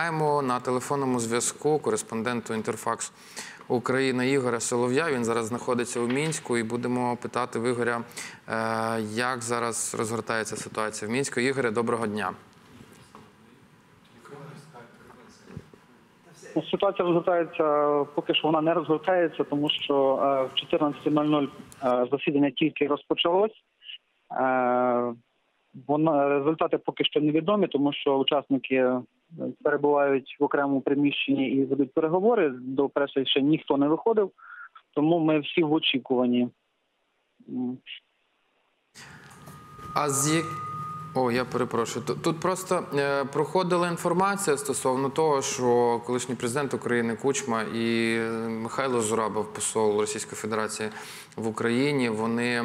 маємо на телефонному зв'язку кореспонденту Інтерфакс Україна Ігоря Солов'я. Він зараз знаходиться у мінську, і будемо питати в Ігоря, е, як зараз розгортається ситуація в мінську. Ігоре, доброго дня. Ситуація розгортається, поки що вона не розгортається, тому що е, в 14.00 е, засідання тільки розпочалось. Результати поки що невідомі, тому що учасники перебувають в окремому приміщенні і ведуть переговори. До преси ще ніхто не виходив, тому ми всі в очікуванні. А з як... О, я перепрошую. Тут, просто е, проходила інформація стосовно того, що колишній президент України Кучма і е, Михайло Зурабов, посол Російської Федерації в Україні, вони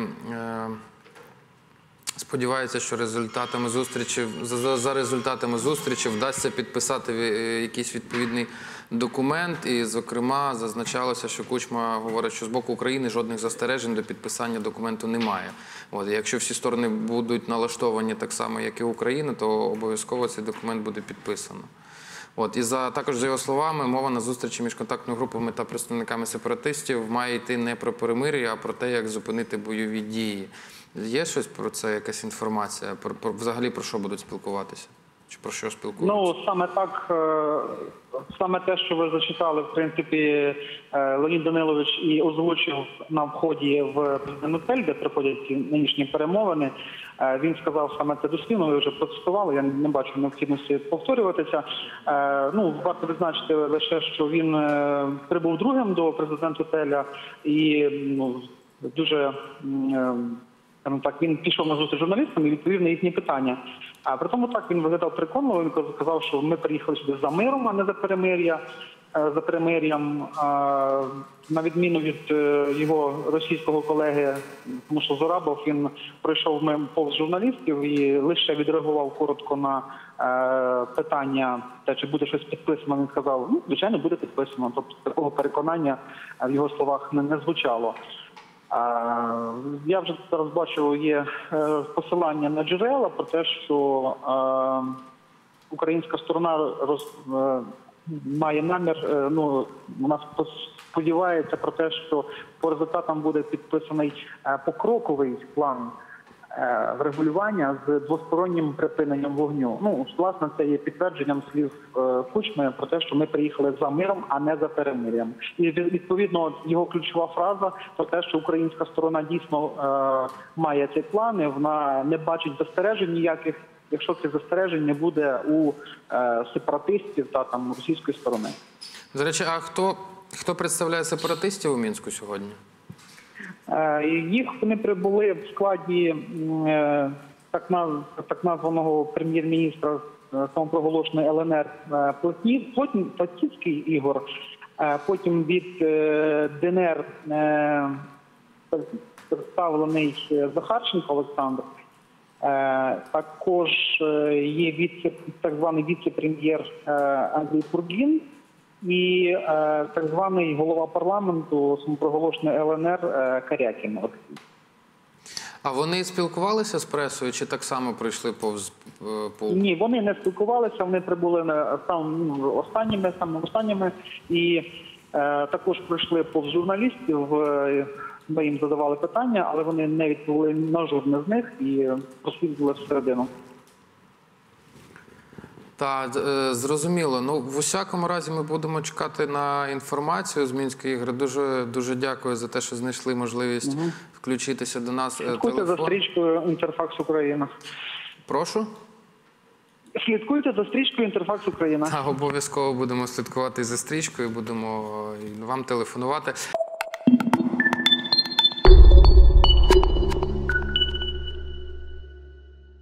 сподіваються, що результатами зустрічі за, за- за результатами зустрічі вдасться підписати е, якийсь відповідний документ. І, зокрема, зазначалося, що Кучма говорить, що з боку України жодних застережень до підписання документу немає. От, якщо всі сторони будуть налаштовані так само, як і Україна, то обов'язково цей документ буде підписано. От і за також за його словами, мова на зустрічі між контактними групами та представниками сепаратистів має йти не про перемир'я, а про те, як зупинити бойові дії. Є щось про це, якась інформація? Про, про взагалі про що будуть спілкуватися? Чи про що спілкуються? Ну саме так, е, саме те, що ви зачитали, в принципі, е, Леонід Данилович і озвучив на вході в президент-готель, де проходять нинішні перемовини. Е, Він сказав саме це дослівно. Ви вже процитували. Я не бачу необхідності повторюватися. Ну варто відзначити лише, що він прибув другим до президент-готеля і ну дуже. Е, скажімо так, він пішов на зустріч журналістам і відповів на їхні питання. А при тому так він виглядав переконливо. Він сказав, що ми приїхали сюди за миром, а не за перемир'я. е, За перемир'ям, на відміну від е, його російського колеги, тому що Зорабов він пройшов повз журналістів і лише відреагував коротко на е, питання, те, чи буде щось підписано. Він сказав, ну звичайно, буде підписано. Тобто такого переконання е, в його словах не, не звучало. Я вже зараз бачив, є е, посилання на джерела про те, що е, українська сторона роз, е, має намір. Ну вона спо- сподівається про те, що по результатам буде підписаний покроковий план врегулювання з двостороннім припиненням вогню. Ну власне, це є підтвердженням слів е, Кучми про те, що ми приїхали за миром, а не за перемир'ям. І відповідно його ключова фраза про те, що українська сторона дійсно е, має цей план, вона не бачить застережень ніяких. Якщо цих застережень не буде у е, сепаратистів та там російської сторони. До речі, а хто, хто представляє сепаратистів у мінську сьогодні? Е, Їх вони прибули в складі е, так наз- так названого прем'єр-міністра е, самопроголошеної ЛНР Плотніцький Ігор. Потім від ДНР представлений Захарченко Олександр. Також є так званий віце-прем'єр Андрій Пургін і е, так званий голова парламенту самопроголошеної ЛНР е, Карякін. А вони спілкувалися з пресою чи так само прийшли повз е, по Ні, вони не спілкувалися. Вони прибули на сам ну, останніми, саме останніми, і е, також прийшли повз журналістів. е, Ми їм задавали питання, але вони не відповіли на жодне з них і прослідували всередину. Та е, зрозуміло. Ну в усякому разі ми будемо чекати на інформацію з Мінської ігри. Дуже дуже дякую за те, що знайшли можливість включитися до нас. е, Слідкуйте за стрічкою Інтерфакс Україна. Прошу. Слідкуйте за стрічкою Інтерфакс Україна. Обов'язково будемо слідкувати за стрічкою. Будемо е, вам телефонувати.